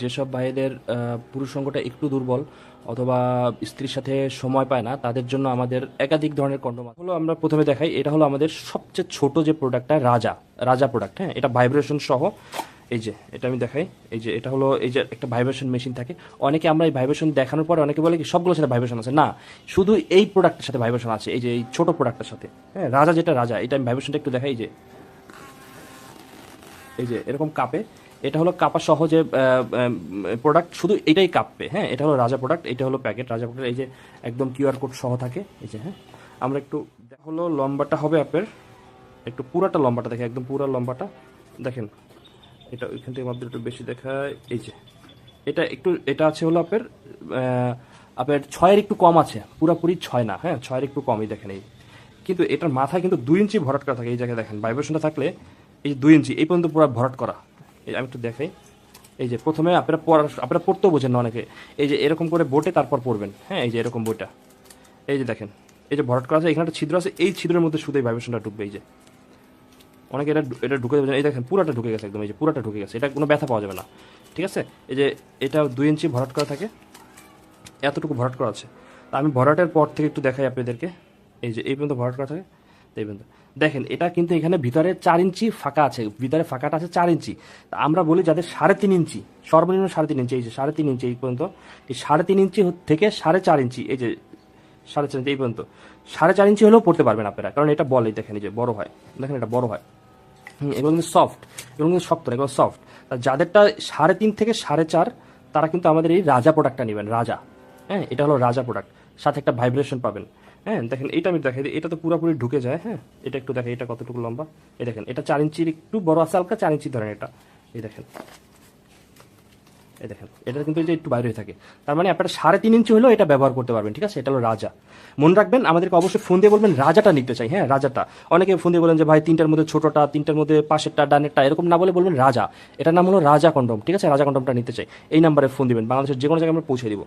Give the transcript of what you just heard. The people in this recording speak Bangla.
যেসব ভাইদের পুরুষ সঙ্গটা একটু দুর্বল অথবা স্ত্রীর সাথে সময় পায় না, তাদের জন্য আমাদের একাধিক ধরনের কন্ডোম। হলো আমরা প্রথমে দেখাই, এটা হলো আমাদের সবচেয়ে ছোট যে প্রোডাক্টটা, রাজা রাজা প্রোডাক্ট হ্যাঁ এটা ভাইব্রেশন সহ, এই যে, এটা আমি দেখাই, এই যে, এটা হলো, এই যে একটা ভাইব্রেশন মেশিন থাকে অনেকে আমরা এই ভাইব্রেশন দেখানোর পরে অনেকে বলে কি, সবগুলোর সাথে ভাইব্রেশন আছে না, শুধু এই প্রোডাক্টের সাথে ভাইব্রেশন আছে, এই যে, এই ছোট প্রোডাক্টের সাথে হ্যাঁ রাজা যেটা রাজা, এটা আমি ভাইব্রেশনটা একটু দেখাই যে এই যে এরকম কাপে এটা হলো কাপা সহ যে প্রোডাক্ট শুধু এটাই কাপে হ্যাঁ? এটা হলো রাজা প্রোডাক্ট এটা হলো প্যাকেট রাজা প্রোডাক্ট এই যে একদম কিউআর কোড সহ থাকে এই যে হ্যাঁ? আমরা একটু হলো লম্বাটা হবে আপনার একটু পুরাটা লম্বাটা দেখে একদম পুরা লম্বাটা দেখেন। এটা ওইখান থেকে আমাদের একটু বেশি দেখায় এই যে। এটা একটু এটা আছে হলো আপনার আহ, আপনার ছয়ের একটু কম আছে পুরাপুরি ছয় না হ্যাঁ? ছয়ের একটু কমই দেখেন এই। কিন্তু এটার মাথায় কিন্তু দুই ইঞ্চি ভরাট করা থাকে এই জায়গায় দেখেন ভাইব্রেশনটা থাকলে এই যে দুই ইঞ্চি, এই পর্যন্ত পুরো ভরাট করা। এই আমি একটু দেখাই। এই যে প্রথমে আপনারা পড়ার, আপনারা পড়তেও বোঝেন অনেকে। এই যে এরকম করে বোটে তারপর পড়বেন। হ্যাঁ এই যে এরকম বইটা এই যে দেখেন, এই যে ভরাট করা আছে, এখানে একটা ছিদ্র আছে, এই ছিদ্রের মধ্যে শুধু এই ভাইব্রেশনটা ঢুকবে, এই যে। অনেকে এটা এটা ঢুকে না। এই দেখেন, পুরাটা ঢুকে গেছে একদম, এই যে পুরাটা ঢুকে গেছে। এটা কোনো ব্যথা পাওয়া যাবে না। ঠিক আছে? এই যে এটা দুই ইঞ্চি ভরাট করা থাকে। এতটুকু ভরাট করা আছে। তা আমি ভরাটের পর থেকে একটু দেখাই আপনাদেরকে। এই যে এই পর্যন্ত ভরাট করা থাকে। পর্যন্ত দেখেন, এটা কিন্তু এখানে ভিতরে চার ইঞ্চি ফাঁকা আছে, ভিতরে ফাঁকাটা আছে চার ইঞ্চি। আমরা বলি যাদের সাড়ে তিন ইঞ্চি, সর্বনিম্ন সাড়ে তিন ইঞ্চি, এই যে সাড়ে তিন ইঞ্চি এই পর্যন্ত, এই সাড়ে তিন ইঞ্চি থেকে সাড়ে চার ইঞ্চি, এই যে সাড়ে চার ইঞ্চি এই পর্যন্ত। সাড়ে চার ইঞ্চি হলেও পড়তে পারবেন আপনারা, কারণ এটা বলে, দেখেন এই যে বড় হয়, দেখেন এটা বড় হয়। এগুলো কিন্তু সফট এগুলো কিন্তু শক্ত না, এগুলো সফট যাদেরটা সাড়ে তিন থেকে সাড়ে চার, তারা কিন্তু আমাদের এই রাজা প্রোডাক্টটা নেবেন, রাজা। হ্যাঁ এটা হলো রাজা প্রোডাক্ট সাথে একটা ভাইব্রেশন পাবেন। হ্যাঁ দেখেন এটা আমি দেখাই দিই, এটা তো পুরোপুরি ঢুকে যায় হ্যাঁ। এটা একটু দেখেন এটা কতটুকু লম্বা? এই দেখেন এটা চার ইঞ্চির একটু বড় আছে হালকা চার ইঞ্চি ধরেন এটা। এই দেখেন। এই দেখেন এটা কিন্তু একটু বাইরে হয়ে থাকে। তার মানে আপনারা সাড়ে তিন ইঞ্চি হলেও এটা ব্যবহার করতে পারবেন ঠিক আছে? এটা হলো রাজা। মনে রাখবেন আমাদেরকে অবশ্যই ফোন দিয়ে বলবেন রাজাটা নিতে চাই হ্যাঁ রাজাটা। অনেকে ফোন দিয়ে বলেন যে ভাই তিনটার মধ্যে ছোটটা তিনটার মধ্যে পাশেরটা ডানেরটা এরকম না বলে বলবেন রাজা। এটার নাম হলো রাজা কন্ডম ঠিক আছে? রাজা কন্ডমটা নিতে চাই। এই নাম্বারে ফোন দিবেন বাংলাদেশের যে কোনো জায়গায় আমরা পৌঁছে দিব।